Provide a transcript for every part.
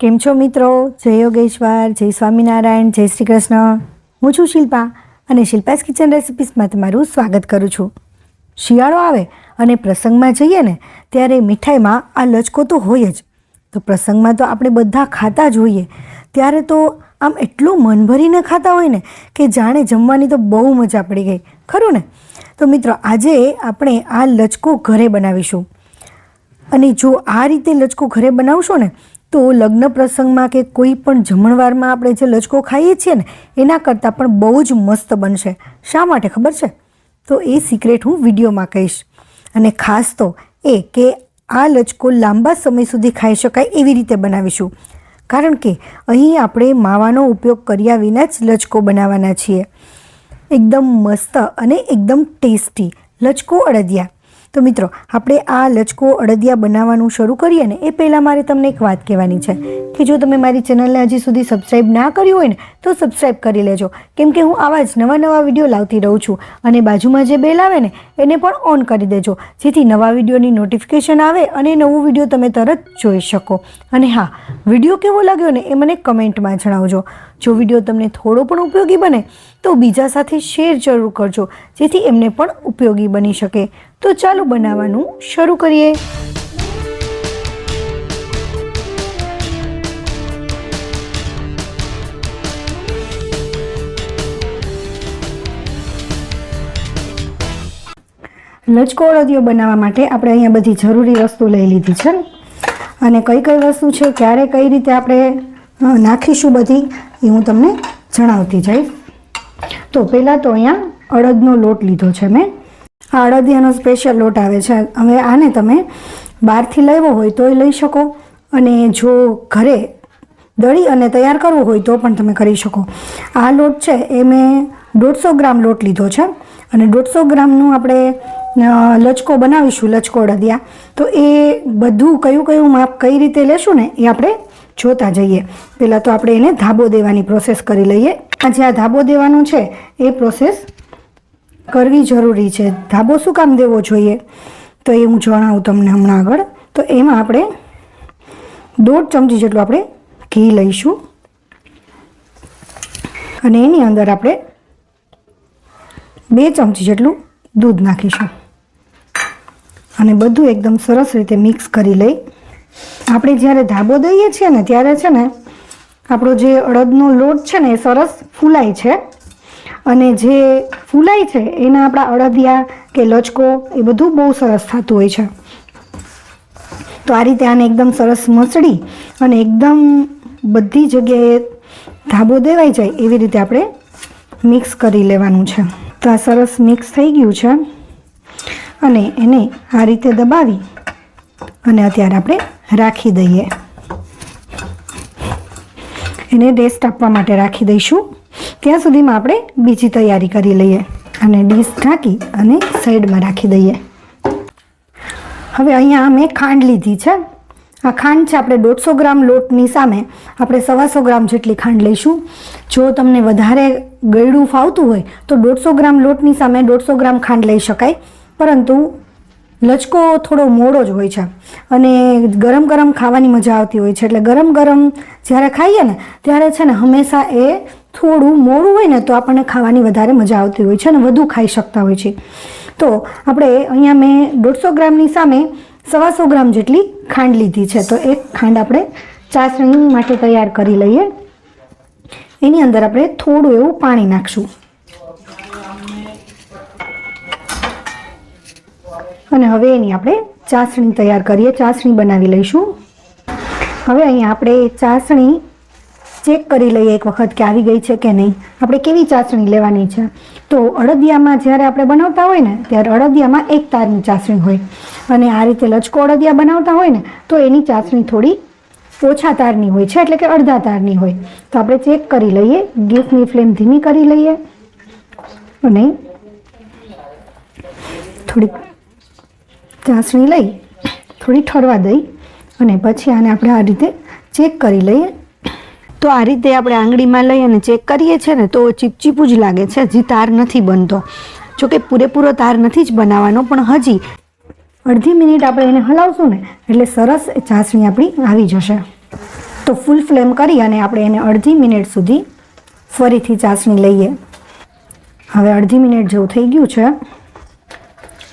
કેમ છો મિત્રો? જય યોગેશ્વર, જય સ્વામિનારાયણ, જય શ્રી કૃષ્ણ. હું છું શિલ્પા અને શિલ્પાસ કિચન રેસિપીસમાં તમારું સ્વાગત કરું છું. શિયાળો આવે અને પ્રસંગમાં જઈએ ને, ત્યારે મીઠાઈમાં આ લચકો તો હોય જ. તો પ્રસંગમાં તો આપણે બધા ખાતા જ હોઈએ. ત્યારે તો આમ એટલું મન ભરીને ખાતા હોય ને, કે જાણે જમવાની તો બહુ મજા પડી ગઈ. ખરું ને? તો મિત્રો, આજે આપણે આ લચકો ઘરે બનાવીશું. અને જો આ રીતે લચકો ઘરે બનાવશો ને તો લગ્ન પ્રસંગમાં કે કોઈ પણ જમણવારમાં આપણે જે લચકો ખાઈએ છીએ ને, એના કરતાં પણ બહુ જ મસ્ત બનશે. શા માટે ખબર છે? તો એ સિક્રેટ હું વિડીયોમાં કહીશ. અને ખાસ તો એ કે આ લચકો લાંબા સમય સુધી ખાઈ શકાય એવી રીતે બનાવીશું. કારણ કે અહીં આપણે માવાનો ઉપયોગ કર્યા વિના જ લચકો બનાવવાના છીએ. એકદમ મસ્ત અને એકદમ ટેસ્ટી લચકો અડદિયા. તો મિત્રો, આપણે આ લચકો અડદિયા બનાવવાનું શરૂ કરીએ ને, એ પહેલાં મારે તમને એક વાત કહેવાની છે કે જો તમે મારી ચેનલને હજી સુધી સબસ્ક્રાઈબ ના કર્યું હોય ને, તો સબસ્ક્રાઈબ કરી લેજો. કેમ કે હું આવા જ નવા નવા વીડિયો લાવતી રહું છું અને બાજુમાં જે બેલ આવે ને, એને પણ ઓન કરી દેજો. જેથી નવા વિડીયોની નોટિફિકેશન આવે અને નવું વીડિયો તમે તરત જોઈ શકો. અને હા, વીડિયો કેવો લાગ્યો ને, એ મને કમેન્ટમાં જણાવજો. જો વીડિયો તમને થોડો પણ ઉપયોગી બને, તો બીજા સાથે શેર જરૂર કરજો, જેથી એમને પણ ઉપયોગી બની શકે. તો ચાલો બનાવવાનું શરૂ કરીએ. લચકો અડદિયો બનાવવા માટે આપણે અહીંયા બધી જરૂરી વસ્તુ લઈ લીધી છે. અને કઈ કઈ વસ્તુ છે, ક્યારે કઈ રીતે આપણે નાખીશું બધી એ હું તમને જણાવતી જઈશ. તો પહેલાં તો અહીંયા અડદનો લોટ લીધો છે મેં. આ અડદિયાનો સ્પેશિયલ લોટ આવે છે. હવે આને તમે બહારથી લેવો હોય તોય લઈ શકો અને જો ઘરે દળી અને તૈયાર કરવો હોય તો પણ તમે કરી શકો. આ લોટ છે એ મેં દોઢસો ગ્રામ લોટ લીધો છે અને દોઢસો ગ્રામનું આપણે લચકો બનાવીશું, લચકો અડદિયા. તો એ બધું કયું કયું માપ કઈ રીતે લેશું ને એ આપણે જોતા જઈએ. પહેલાં તો આપણે એને ધાબો દેવાની પ્રોસેસ કરી લઈએ. આ જે આ ધાબો દેવાનું છે, એ પ્રોસેસ કરવી જરૂરી છે. ધાબો શું કામ દેવો જોઈએ? તો એ હું જણાવું તમને હમણાં આગળ. તો એમાં આપણે દોઢ ચમચી જેટલું આપણે ઘી લઈશું. અને એની અંદર આપણે બે ચમચી જેટલું દૂધ નાખીશું. અને બધું એકદમ સરસ રીતે મિક્સ કરી લઈ આપણે જ્યારે ધાબો દઈએ છીએ ને, ત્યારે છે ને, આપણો જે અડદનો લોટ છે ને, એ સરસ ફૂલાય છે. અને જે ફૂલાય છે, એના આપણા અડદિયા કે લચકો એ બધું બહુ સરસ થતું હોય છે. તો આ રીતે આને એકદમ સરસ મસળી અને એકદમ બધી જગ્યાએ ધાબો દેવાઈ જાય એવી રીતે આપણે મિક્સ કરી લેવાનું છે. તો આ સરસ મિક્સ થઈ ગયું છે. અને એને આ રીતે દબાવી અને અત્યારે આપણે રાખી દઈએ. એને રેસ્ટ આપવા માટે રાખી દઈશું. ત્યાં સુધીમાં આપણે બીજી તૈયારી કરી લઈએ અને ડીશ ઢાંકી અને સાઈડમાં રાખી દઈએ. હવે અહીંયા મેં ખાંડ લીધી છે. આ ખાંડ છે આપણે દોઢસો ગ્રામ લોટની સામે આપણે સવાસો ગ્રામ જેટલી ખાંડ લઈશું. જો તમને વધારે ગળ્યું ફાવતું હોય તો દોઢસો ગ્રામ લોટની સામે દોઢસો ગ્રામ ખાંડ લઈ શકાય. પરંતુ લચકો થોડો મોડો જ હોય છે અને ગરમ ગરમ ખાવાની મજા આવતી હોય છે. એટલે ગરમ ગરમ જ્યારે ખાઈએ ને, ત્યારે છે ને હંમેશા એ થોડું મોડું હોય ને તો આપણને ખાવાની વધારે મજા આવતી હોય છે અને વધુ ખાઈ શકતા હોય છે. તો આપણે અહીંયા મેં દોઢસો ગ્રામની સામે સવાસો ગ્રામ જેટલી ખાંડ લીધી છે. તો એક ખાંડ આપણે ચાસણી માટે તૈયાર કરી લઈએ. એની અંદર આપણે થોડું એવું પાણી નાખશું. અને હવે એની આપણે ચાસણી તૈયાર કરીએ, ચાસણી બનાવી લઈશું. હવે અહીંયા આપણે ચાસણી ચેક કરી લઈએ એક વખત કે આવી ગઈ છે કે નહીં. આપણે કેવી ચાસણી લેવાની છે? તો અડદિયામાં જ્યારે આપણે બનાવતા હોય ને, ત્યારે અડદિયામાં એક તારની ચાસણી હોય. અને આ રીતે લચકો અડદિયા બનાવતા હોય ને, તો એની ચાસણી થોડી ઓછા તારની હોય છે, એટલે કે અડધા તારની હોય. તો આપણે ચેક કરી લઈએ, ગેસની ફ્લેમ ધીમી કરી લઈએ. અને થોડીક ચાસણી લઈ, થોડી ઠરવા દઈ અને પછી આને આપણે આ રીતે ચેક કરી લઈએ. તો આ રીતે આપણે આંગળીમાં લઈ અને ચેક કરીએ છીએ ને, તો ચીપચીપું જ લાગે છે, હજી તાર નથી બનતો. જોકે પૂરેપૂરો તાર નથી જ બનાવવાનો, પણ હજી અડધી મિનિટ આપણે એને હલાવશું ને, એટલે સરસ ચાસણી આપણી આવી જશે. તો ફૂલ ફ્લેમ કરી અને આપણે એને અડધી મિનિટ સુધી ફરીથી ચાસણી લઈએ. હવે અડધી મિનિટ જેવું થઈ ગયું છે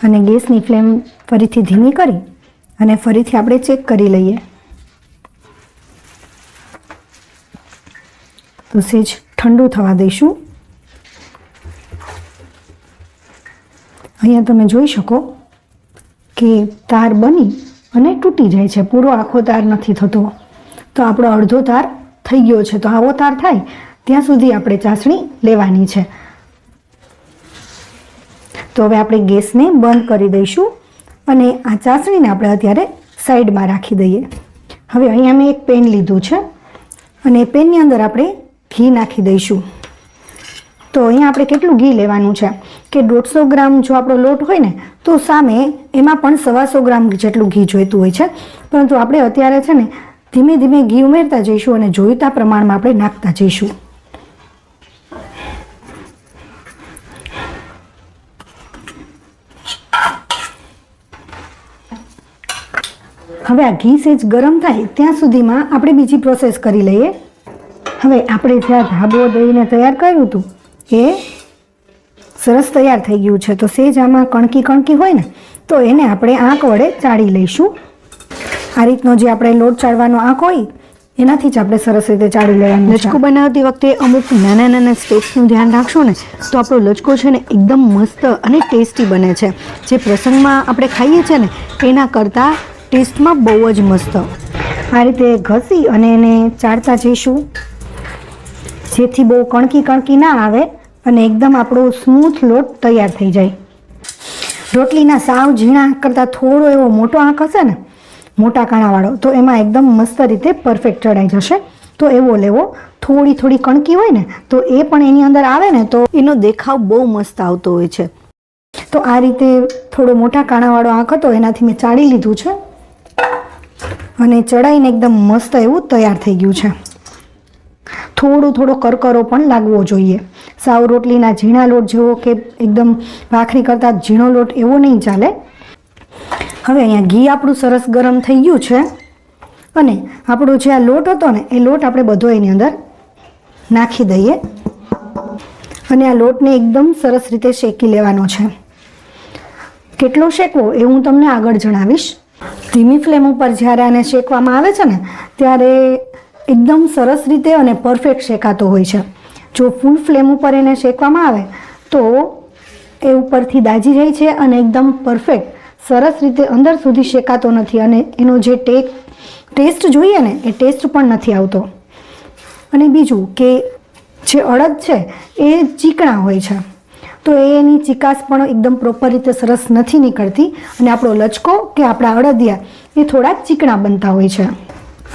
અને ગેસની ફ્લેમ ફરીથી ધીમી કરી અને ફરીથી આપણે ચેક કરી લઈએ. તો સેજ ઠંડુ થવા દઈશું. અહીંયા તમે જોઈ શકો કે તાર બની અને તૂટી જાય છે. પૂરો આખો તાર નથી થતો. તો આપણો અડધો તાર થઈ ગયો છે. તો આવો તાર થાય ત્યાં સુધી આપણે ચાસણી લેવાની છે. તો હવે આપણે ગેસને બંધ કરી દઈશું. અને આ ચાસણીને આપણે અત્યારે સાઈડમાં રાખી દઈએ. હવે અહીંયા મેં એક પેન લીધું છે અને પેનની અંદર આપણે ઘી નાખી દઈશું. તો અહીંયા આપણે કેટલું ઘી લેવાનું છે? કે દોઢસો ગ્રામ જો આપણો લોટ હોય ને, તો સામે એમાં પણ સવાસો ગ્રામ જેટલું ઘી જોઈતું હોય છે. પરંતુ આપણે અત્યારે છે ને ધીમે ધીમે ઘી ઉમેરતા જઈશું અને જોઈતા પ્રમાણમાં આપણે નાખતા જઈશું. હવે આ ઘી સેજ ગરમ થાય ત્યાં સુધીમાં આપણે બીજી પ્રોસેસ કરી લઈએ. હવે આપણે જ્યાં ધાબો દઈને તૈયાર કર્યું હતું, એ સરસ તૈયાર થઈ ગયું છે. તો સેજ આમાં કણકી કણકી હોય ને, તો એને આપણે આંક વડે ચાળી લઈશું. આ રીતનો જે આપણે લોટ ચાળવાનો આંક હોય, એનાથી જ આપણે સરસ રીતે ચાળી લેવાનું લચકો બનાવતી વખતે અમુક નાના નાના સ્ટેપ્સનું ધ્યાન રાખશો ને, તો આપણો લચકો છે ને એકદમ મસ્ત અને ટેસ્ટી બને છે. જે પ્રસંગમાં આપણે ખાઈએ છીએ ને, એના કરતાં ટેસ્ટમાં બહુ જ મસ્ત. આ રીતે ઘસી અને એને ચાળતા જઈશું. જેથી બહુ કણકી કણકી ના આવે અને એકદમ આપણો સ્મૂથ લોટ તૈયાર થઈ જાય. રોટલીના સાવ ઝીણા કરતાં થોડો એવો મોટો આંક હશે ને, મોટા કાણાવાળો, તો એમાં એકદમ મસ્ત રીતે પરફેક્ટ ચડાઈ જશે. તો એવો લેવો, થોડી થોડી કણકી હોય ને, તો એ પણ એની અંદર આવે ને, તો એનો દેખાવ બહુ મસ્ત આવતો હોય છે. તો આ રીતે થોડો મોટા કાણાવાળો આંક હતો, એનાથી મેં ચાળી લીધું છે. અને ચડાઈને એકદમ મસ્ત એવું તૈયાર થઈ ગયું છે. થોડો થોડો કરકરો પણ લાગવો જોઈએ. સાવ રોટલીના ઝીણા લોટ જેવો કે એકદમ ભાખરી કરતાં ઝીણો લોટ એવો નહીં ચાલે. હવે અહીંયા ઘી આપણું સરસ ગરમ થઈ ગયું છે. અને આપણો જે આ લોટ હતો ને, એ લોટ આપણે બધો એની અંદર નાખી દઈએ. અને આ લોટને એકદમ સરસ રીતે શેકી લેવાનો છે. કેટલો શેકવો એ હું તમને આગળ જણાવીશ. ધીમી ફ્લેમ ઉપર જ્યારે આને શેકવામાં આવે છે ને, ત્યારે એકદમ સરસ રીતે અને પરફેક્ટ શેકાતો હોય છે. જો ફૂલ ફ્લેમ ઉપર એને શેકવામાં આવે, તો એ ઉપરથી દાજી જાય છે અને એકદમ પરફેક્ટ, સરસ રીતે અંદર સુધી શેકાતો નથી અને એનો જે ટેક, ટેસ્ટ જોઈએ ને, એ ટેસ્ટ પણ નથી આવતો. અને બીજું કે જે અડદ છે, એ ચીકણા હોય છે. તો એની ચિકાસ પણ એકદમ પ્રોપર રીતે સરસ નથી નીકળતી. અને આપણો લચકો કે આપણા અડદિયા એ થોડા ચીકણા બનતા હોય છે.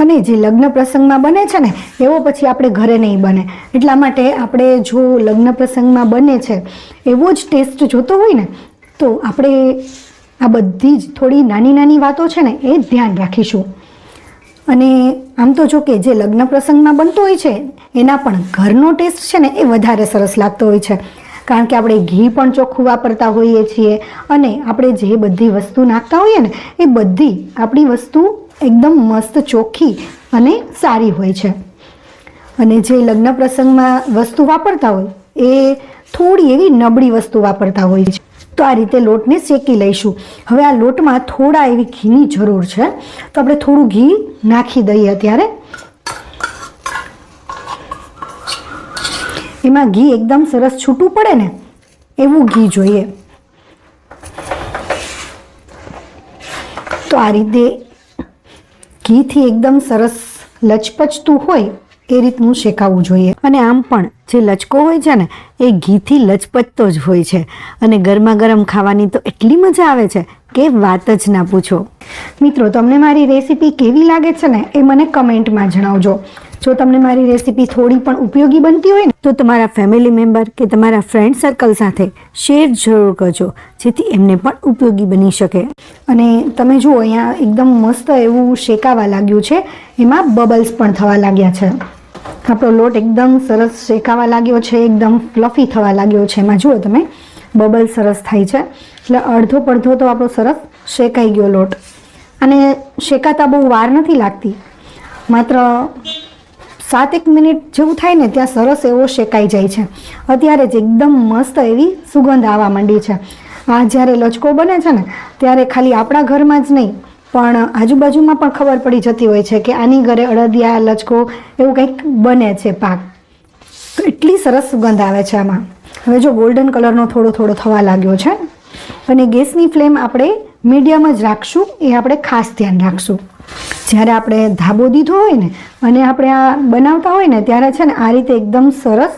અને જે લગ્ન પ્રસંગમાં બને છે ને, એવો પછી આપણે ઘરે નહીં બને. એટલા માટે આપણે જો લગ્ન પ્રસંગમાં બને છે, એવો જ ટેસ્ટ જોતો હોય ને, તો આપણે આ બધી જ થોડી નાની નાની વાતો છે ને, એ ધ્યાન રાખીશું. અને આમ તો જો કે જે લગ્ન પ્રસંગમાં બનતો હોય છે, એના પણ ઘરનો ટેસ્ટ છે ને, એ વધારે સરસ લાગતો હોય છે. કારણ કે આપણે ઘી પણ ચોખ્ખું વાપરતા હોઈએ છીએ અને આપણે જે બધી વસ્તુ નાખતા હોઈએ ને, એ બધી આપણી વસ્તુ એકદમ મસ્ત ચોખ્ખી અને સારી હોય છે. અને જે લગ્ન પ્રસંગમાં વસ્તુ વાપરતા હોય, એ થોડી એવી નબળી વસ્તુ વાપરતા હોય છે. તો આ રીતે લોટને શેકી લઈશું. હવે આ લોટમાં થોડા એવી ઘીની જરૂર છે. તો આપણે થોડું ઘી નાખી દઈએ અત્યારે. એમાં ઘી એકદમ સરસ છૂટું પડે ને, એવું ઘી જોઈએ. તો આ રીતે ઘીથી એકદમ સરસ લચપચતું હોય એ રીતનું શેકાવવું જોઈએ. અને આમ પણ જે લચકો હોય છે ને, એ ઘીથી લચપચતો જ હોય છે. અને ગરમા ગરમ ખાવાની તો એટલી મજા આવે છે કે વાત જ ના પૂછો. મિત્રો, તમને મારી રેસીપી કેવી લાગે છે ને, એ મને કમેન્ટમાં જણાવજો. જો તમને મારી રેસીપી થોડી પણ ઉપયોગી બનતી હોય ને, તો તમારા ફેમિલી મેમ્બર કે તમારા ફ્રેન્ડ સર્કલ સાથે શેર જરૂર કરજો, જેથી એમને પણ ઉપયોગી બની શકે. અને તમે જુઓ અહીંયા એકદમ મસ્ત એવું શેકાવા લાગ્યું છે, એમાં બબલ્સ પણ થવા લાગ્યા છે. આપણો લોટ એકદમ સરસ શેકાવા લાગ્યો છે, એકદમ ફ્લફી થવા લાગ્યો છે. એમાં જુઓ તમે બબલ સરસ થાય છે. એટલે અડધો પડધો તો આપણો સરસ શેકાઈ ગયો લોટ. અને શેકાતા બહુ વાર નથી લાગતી. માત્ર સાત એક મિનિટ જેવું થાય ને ત્યાં સરસ એવો શેકાઈ જાય છે. અત્યારે જ એકદમ મસ્ત એવી સુગંધ આવવા માંડી છે. આ જ્યારે લચકો બને છે ને, ત્યારે ખાલી આપણા ઘરમાં જ નહીં પણ આજુબાજુમાં પણ ખબર પડી જતી હોય છે કે આની ઘરે અડદિયા, લચકો એવું કંઈક બને છે પાક. તો એટલી સરસ સુગંધ આવે છે આમાં. હવે જો ગોલ્ડન કલરનો થોડો થોડો થવા લાગ્યો છે અને ગેસની ફ્લેમ આપણે મીડિયમ જ રાખશું, એ આપણે ખાસ ધ્યાન રાખશું. જ્યારે આપણે ધાબો દીધો હોય ને, અને આપણે આ બનાવતા હોય ને, ત્યારે છે ને આ રીતે એકદમ સરસ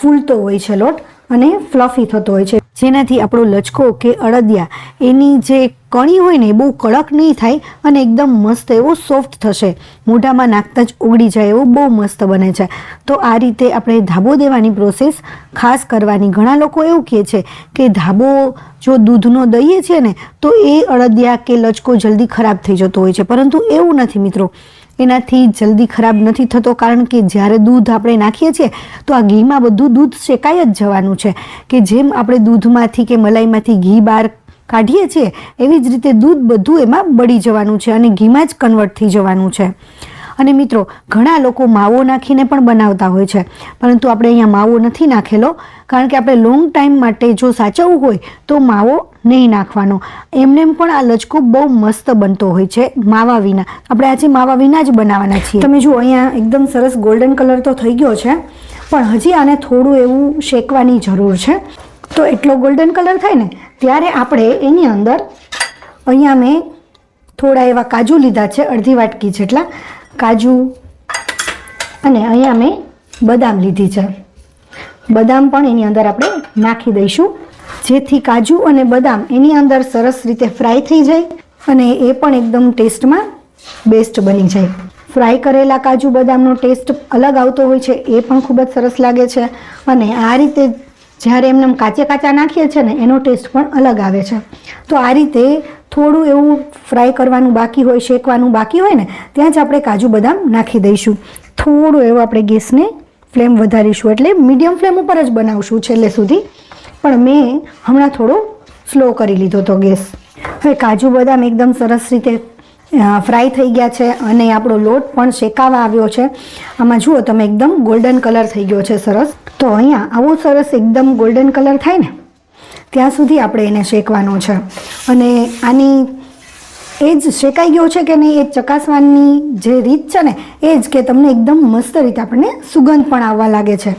ફૂલતો હોય છે લોટ અને ફ્લફી થતો હોય છે. જેનાથી આપણો લચકો કે અડદિયા, એની જે કણી હોય ને એ બહુ કડક નહીં થાય અને એકદમ મસ્ત એવો સોફ્ટ થશે. મોઢામાં નાખતા જ ઓગળી જાય એવો બહુ મસ્ત બને છે. તો આ રીતે આપણે ધાબો દેવાની પ્રોસેસ ખાસ કરવાની. ઘણા લોકો એવું કહે છે કે ધાબો જો દૂધનો દઈએ છીએ ને, તો એ અડદિયા કે લચકો જલ્દી ખરાબ થઈ જતો હોય છે. પરંતુ એવું નથી મિત્રો. એનાથી જલ્દી ખરાબ નથી થતો, કારણ કે જ્યારે દૂધ આપણે નાખીએ છીએ, તો આ ઘીમાં બધું દૂધ શેકાઈ જ જવાનું છે. કે જેમ આપણે દૂધમાંથી કે મલાઈમાંથી ઘી બહાર કાઢીએ છીએ, એવી જ રીતે દૂધ બધું એમાં બળી જવાનું છે અને ઘીમાં જ કન્વર્ટ થઈ જવાનું છે. અને મિત્રો, ઘણા લોકો માવો નાખીને પણ બનાવતા હોય છે. પરંતુ આપણે અહીંયા માવો નથી નાખેલો, કારણ કે આપણે લોંગ ટાઈમ માટે જો સાચવવું હોય, તો માવો નહીં નાખવાનો. એમને પણ આ લચકો બહુ મસ્ત બનતો હોય છે, માવા વિના. આપણે આજે માવા વિના જ બનાવવાના છીએ. તમે જુઓ, અહીંયા એકદમ સરસ ગોલ્ડન કલર તો થઈ ગયો છે, પણ હજી આને થોડું એવું શેકવાની જરૂર છે. તો એટલો ગોલ્ડન કલર થાય ને, ત્યારે આપણે એની અંદર અહીંયા મેં થોડા એવા કાજુ લીધા છે, અડધી વાટકી જેટલા. કાજુ અને અહીંયા મેં બદામ લીધી છે. બદામ પણ એની અંદર આપણે નાખી દઈશું. જેથી કાજુ અને બદામ એની અંદર સરસ રીતે ફ્રાય થઈ જાય અને એ પણ એકદમ ટેસ્ટમાં બેસ્ટ બની જાય. ફ્રાય કરેલા કાજુ બદામનો ટેસ્ટ અલગ આવતો હોય છે, એ પણ ખૂબ જ સરસ લાગે છે અને આ રીતે જ્યારે એમને કાચે કાચા નાખીએ છીએ ને, એનો ટેસ્ટ પણ અલગ આવે છે. તો આ રીતે થોડું એવું ફ્રાય કરવાનું બાકી હોય, શેકવાનું બાકી હોય ને, ત્યાં જ આપણે કાજુ બદામ નાખી દઈશું. થોડું એવું આપણે ગેસને ફ્લેમ વધારીશું, એટલે મીડિયમ ફ્લેમ ઉપર જ બનાવશું છેલ્લે સુધી. પણ મેં હમણાં થોડો સ્લો કરી લીધો હતો ગેસ. હવે કાજુ બદામ એકદમ સરસ રીતે ફ્રાય થઈ ગયા છે અને આપણો લોટ પણ શેકાવા આવ્યો છે. આમાં જુઓ, તમે એકદમ ગોલ્ડન કલર થઈ ગયો છે સરસ. તો અહીંયા આવો સરસ એકદમ ગોલ્ડન કલર થાય ને ત્યાં સુધી આપણે એને શેકવાનો છે. અને આની એ જ શેકાઈ ગયો છે કે નહીં એ ચકાસવાની જે રીત છે ને એ જ કે તમને એકદમ મસ્ત રીતે આપણને સુગંધ પણ આવવા લાગે છે.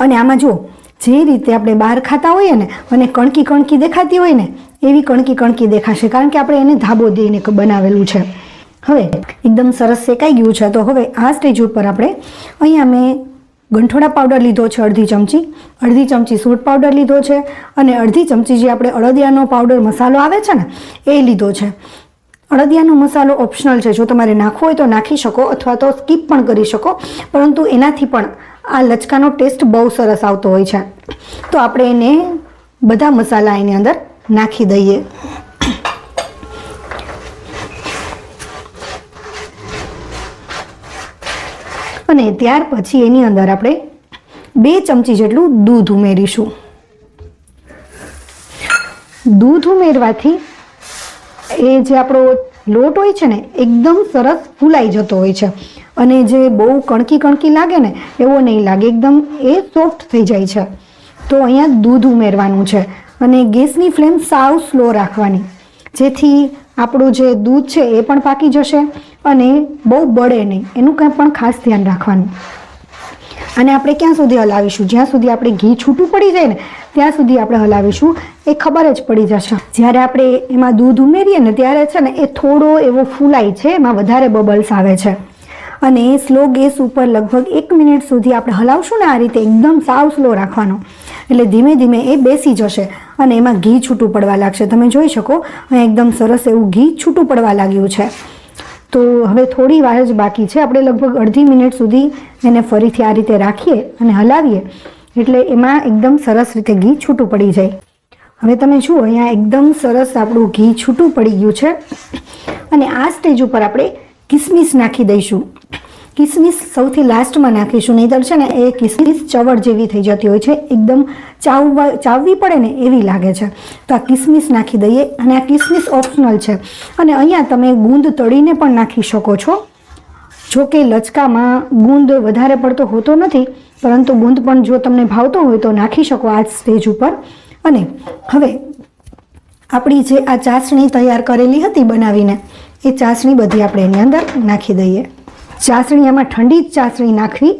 અને આમાં જુઓ, જે રીતે આપણે બહાર ખાતા હોઈએ ને અને કણકી કણકી દેખાતી હોય ને, એવી કણકી કણકી દેખાશે, કારણ કે આપણે એને ધાબો દઈને બનાવેલું છે. હવે, એકદમ સરસ શેકાઈ ગયું છે, તો હવે આ સ્ટેજ ઉપર આપણે અહીંયા મેં ગંઠોડા પાવડર લીધો છે અડધી ચમચી. અડધી ચમચી સૂટ પાવડર લીધો છે અને અડધી ચમચી જે આપણે અડદિયાનો પાવડર મસાલો આવે છે ને, એ લીધો છે. અડદિયાનો મસાલો ઓપ્શનલ છે. જો તમારે નાખવો હોય તો નાખી શકો અથવા તો સ્કીપ પણ કરી શકો, પરંતુ એનાથી પણ આ લચકાનો ટેસ્ટ બહુ સરસ આવતો હોય છે. તો આપણે એને બધા મસાલા એની અંદર નાખી દઈએ. અને ત્યાર પછી એની અંદર આપણે બે ચમચી જેટલું દૂધ ઉમેરીશું. દૂધ ઉમેરવાથી એ જે આપણો લોટ હોય છે ને, એકદમ સરસ ફૂલાઈ જતો હોય છે. અને જે બહુ કણકી કણકી લાગે ને, એવો નહીં લાગે, એકદમ એ સોફ્ટ થઈ જાય છે. તો અહીંયા દૂધ ઉમેરવાનું છે. અને ગેસની ફ્લેમ સાવ સ્લો રાખવાની. જેથી આપણું જે દૂધ છે એ પણ પાકી જશે. અને બહુ બળે નહીં. એનું કંઈ પણ ખાસ ધ્યાન રાખવાનું. અને આપણે ક્યાં સુધી હલાવીશું? જ્યાં સુધી આપણે ઘી છૂટું પડી જાય ને, ત્યાં સુધી આપણે હલાવીશું. એ ખબર જ પડી જશે. જ્યારે આપણે એમાં દૂધ ઉમેરીએ ને, ત્યારે છે ને, એ થોડો એવો ફૂલાય છે, એમાં વધારે બબલ્સ આવે છે. અને સ્લો ગેસ ઉપર લગભગ એક મિનિટ સુધી આપણે હલાવશું ને, આ રીતે એકદમ સાવ સ્લો રાખવાનો. એટલે ધીમે ધીમે એ બેસી જશે અને એમાં ઘી છૂટું પડવા લાગશે. તમે જોઈ શકો એકદમ સરસ એવું ઘી છૂટું પડવા લાગ્યું છે. તો હવે થોડી વાર જ બાકી છે. આપણે લગભગ અડધી મિનિટ સુધી એને ફરીથી આ રીતે રાખીએ અને હલાવીએ. એટલે એમાં એકદમ સરસ રીતે ઘી છૂટું પડી જાય. હવે તમે જુઓ, અહીંયા એકદમ સરસ આપણું ઘી છૂટું પડી ગયું છે. અને આ સ્ટેજ ઉપર આપણે કિસમિસ નાખી દઈશું. કિસમિસ સૌથી લાસ્ટમાં નાખીશું. નહીંતર છે ને, એ કિસમિસ ચવડ જેવી થઈ જતી હોય છે. એકદમ ચાવવા, ચાવવી પડે ને એવી લાગે છે. તો આ કિસમિસ નાખી દઈએ અને આ કિસમિસ ઓપ્શનલ છે. અને અહીંયા તમે ગુંદ તળીને પણ નાખી શકો છો. જો કે લચકામાં ગુંદ વધારે પડતો હોતો નથી, પરંતુ ગુંદ પણ જો તમને ભાવતો હોય તો નાખી શકો આ સ્ટેજ ઉપર. અને હવે આપણી જે આ ચાસણી તૈયાર કરેલી હતી બનાવીને, એ ચાસણી બધી આપણે એની અંદર નાખી દઈએ. ચાસણી આમાં ઠંડી ચાસણી નાખવી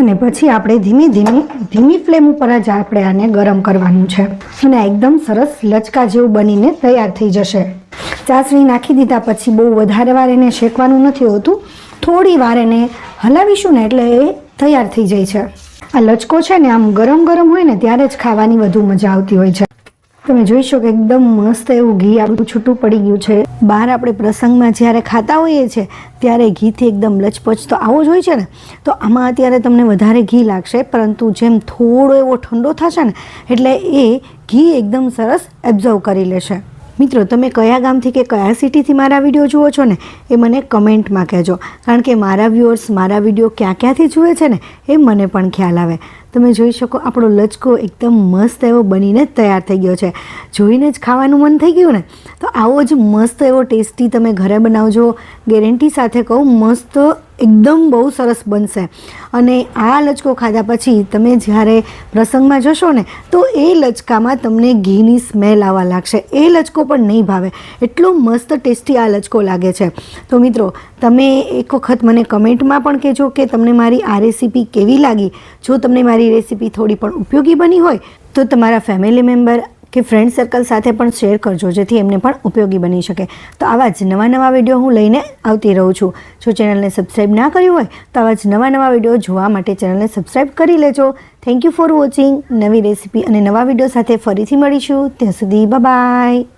અને પછી આપણે ધીમે ધીમે, ધીમી ફ્લેમ ઉપર જ આપણે આને ગરમ કરવાનું છે. અને એકદમ સરસ લચકા જેવું બનીને તૈયાર થઈ જશે. ચાસણી નાખી દીધા પછી બહુ વધારે વાર એને શેકવાનું નથી હોતું. થોડી વાર એને હલાવીશું ને એટલે એ તૈયાર થઈ જાય છે. આ લચકો છે ને આમ ગરમ ગરમ હોય ને ત્યારે જ ખાવાની વધુ મજા આવતી હોય છે. તમે જોઈ શકો એકદમ મસ્ત એવું ઘી આપણું છૂટું પડી ગયું છે. બહાર આપણે પ્રસંગમાં જ્યારે ખાતા હોઈએ છીએ, ત્યારે ઘીથી એકદમ લચપચ તો આવો જ હોય છે ને? તો આમાં અત્યારે તમને વધારે ઘી લાગશે, પરંતુ જેમ થોડો એવો ઠંડો થશે ને, એટલે એ ઘી એકદમ સરસ એબ્ઝર્વ કરી લેશે. મિત્રો, તમે કયા ગામથી કે કયા સિટીથી મારા વીડિયો જુઓ છો ને, એ મને કમેન્ટમાં કહેજો. કારણ કે મારા વ્યુઅર્સ મારા વીડિયો ક્યાં ક્યાંથી જુએ છે ને, એ મને પણ ખ્યાલ આવે. તમે જોઈ શકો, આપણો લચકો એકદમ મસ્ત એવો બનીને તૈયાર થઈ ગયો છે. જોઈને જ ખાવાનું મન થઈ ગયું ને? તો આવો જ મસ્ત એવો ટેસ્ટી તમે ઘરે બનાવજો. ગેરંટી સાથે કહું, મસ્ત એકદમ બહુ સરસ બનશે. અને આ લચકો ખાધા પછી તમે જ્યારે પ્રસંગમાં જશો ને, તો એ લચકામાં તમને ઘીની સ્મેલ આવવા લાગશે. એ લચકો પણ નહીં ભાવે. એટલો મસ્ત ટેસ્ટી આ લચકો લાગે છે. તો મિત્રો, તમે એક વખત મને કમેન્ટમાં પણ કહેજો કે તમને મારી આ રેસીપી કેવી લાગી. જો તમને મારી રેસીપી થોડી પણ ઉપયોગી બની હોય, તો તમારા ફેમિલી મેમ્બર કે ફ્રેન્ડ સર્કલ સાથે પણ શેર કરજો, જેથી એમને પણ ઉપયોગી બની શકે. તો આવા જ નવા નવા વીડિયો હું લઈને આવતી રહું છું. જો ચેનલને સબસ્ક્રાઈબ ના કર્યું હોય, તો આવા જ નવા નવા વીડિયો જોવા માટે ચેનલને સબસ્ક્રાઈબ કરી લેજો. થેન્ક યુ ફોર વોચિંગ નવી રેસીપી અને નવા વીડિયો સાથે ફરીથી મળીશું. ત્યાં સુધી બાય